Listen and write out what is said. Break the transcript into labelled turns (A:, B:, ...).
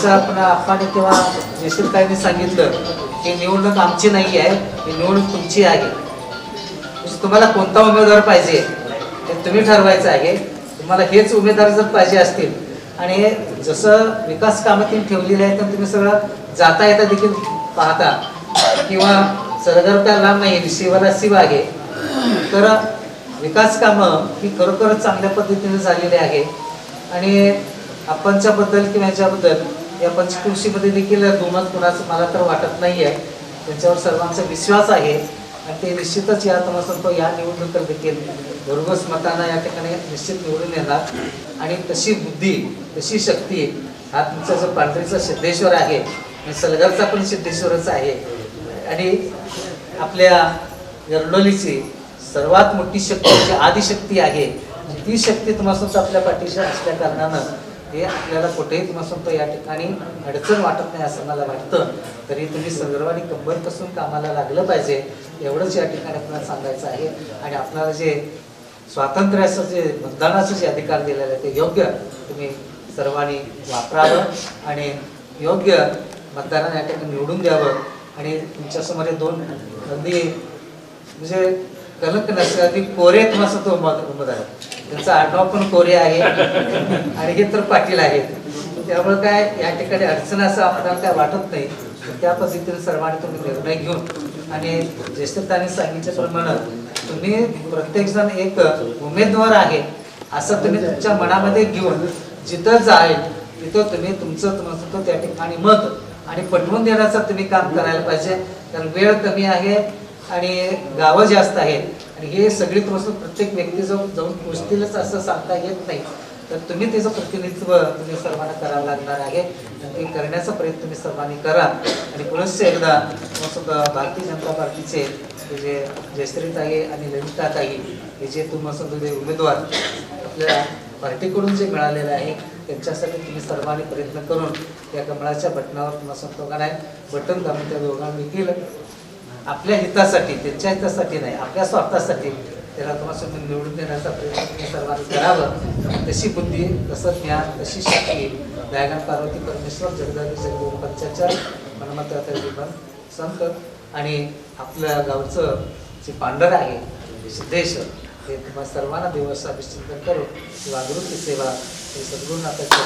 A: जसं आपण आपण किंवा जयश्रीताईंनी सांगितलं की निवडणूक आमची नाही आहे ही निवडणूक तुमची आहे. म्हणजे तुम्हाला कोणता उमेदवार पाहिजे हे तुम्ही ठरवायचं आहे. तुम्हाला हेच उमेदवार जर पाहिजे असतील आणि जसं विकास कामं तुम्ही ठेवलेली आहेत तर तुम्ही सगळं जाता येता देखील पाहता. किंवा सरगर त्या लांब नाही शिवाला शिव आहे. तर विकास कामं ही खरोखरच चांगल्या पद्धतीने झालेली आहे. आणि आपणच्याबद्दल किंवा याच्याबद्दल या पंचकृषीमध्ये देखील दोनच कुणाचं मला तर वाटत नाही आहे त्यांच्यावर सर्वांचा विश्वास आहे. आणि ते निश्चितच या तुम्हाला या निवडणुकीत देखील भरघोस मतांना या ठिकाणी निश्चित निवडून येणार. आणि तशी बुद्धी तशी शक्ती हा तुमचा जो पांढरीचा सिद्धेश्वर आहे आणि सलगरचा पण सिद्धेश्वरच आहे. आणि आपल्या गरडोलीची सर्वात मोठी शक्ती जी आदिशक्ती आहे ती शक्ती तुम्हाला आपल्या पाठीशी असल्या कारणानं हे आपल्याला कुठेही तुम्हाला या ठिकाणी अडचण वाटत नाही असं मला वाटतं. तरी तुम्ही संदर्भाने कंबर कसून कामाला लागलं पाहिजे एवढंच या ठिकाणी आपल्याला सांगायचं आहे. आणि आपल्याला जे स्वातंत्र्याचं जे मतदानाचं जे अधिकार दिलेलं आहे ते योग्य तुम्ही सर्वांनी वापरावं आणि योग्य मतदारांना या ठिकाणी निवडून द्यावं. आणि तुमच्यासमोर हे दोन अगदी म्हणजे कलंक नसते अगदी कोरे तुम्हाला तो उमेदवार त्यांचं आडनाव पण कोरे आहे. आणि हे तर पाटील आहेत. त्यामुळे काय या ठिकाणी अडचण असं आपल्याला काय वाटत नाही. त्या पद्धतीने सर्वांनी तुम्ही निर्णय घेऊन आणि ज्येष्ठतांनी सांगितल्याप्रमाणे तुम्ही प्रत्येक जण एक उमेदवार आहे असं तुम्ही तुमच्या मनामध्ये घेऊन जिथं जाईल तिथं तुम्ही तुमचं तुमचं त्या ठिकाणी मत आणि पटवून देण्याचं तुम्ही काम करायला पाहिजे. कारण वेळ कमी आहे आणि गावं जास्त आहेत. आणि हे सगळी प्रश्न प्रत्येक व्यक्ती जाऊन जाऊन पोचतीलच असं सांगता येत नाही. तर तुम्ही त्याचं प्रतिनिधित्व तुम्ही सर्वांना करावं लागणार आहे. आणि ते करण्याचा प्रयत्न तुम्ही सर्वांनी करा. आणि पुनश्च एकदा भारतीय जनता पार्टीचे हे जे जयश्रीताई आणि ललिताताई हे जे तुम्हाला सुद्धा उमेदवार आपल्या पार्टीकडून जे मिळालेलं आहे त्यांच्यासाठी तुम्ही सर्वांनी प्रयत्न करून या कमळाच्या बटनावर तुम्हाला सांगतो का नाही बटन दाबून त्या दोघांनी देखील आपल्या हितासाठी त्यांच्या हितासाठी नाही आपल्या स्वार्थासाठी त्याला तुम्हाला निवडून देण्याचा प्रयत्न सर्वांनी करावं. तशी बुद्धी तसं ज्ञान तशी शक्ती दयागान पार्वती परमेश्वर जगदावी जगदेव पंचाच्या मनमंत्र जीवन संत आणि आपल्या गावचं जे पांढर आहे सिद्धेश हे तुम्हाला सर्वांना दिवस अभिचिंतन करून जागृती सेवा हे सद्गुरुनाथाच्या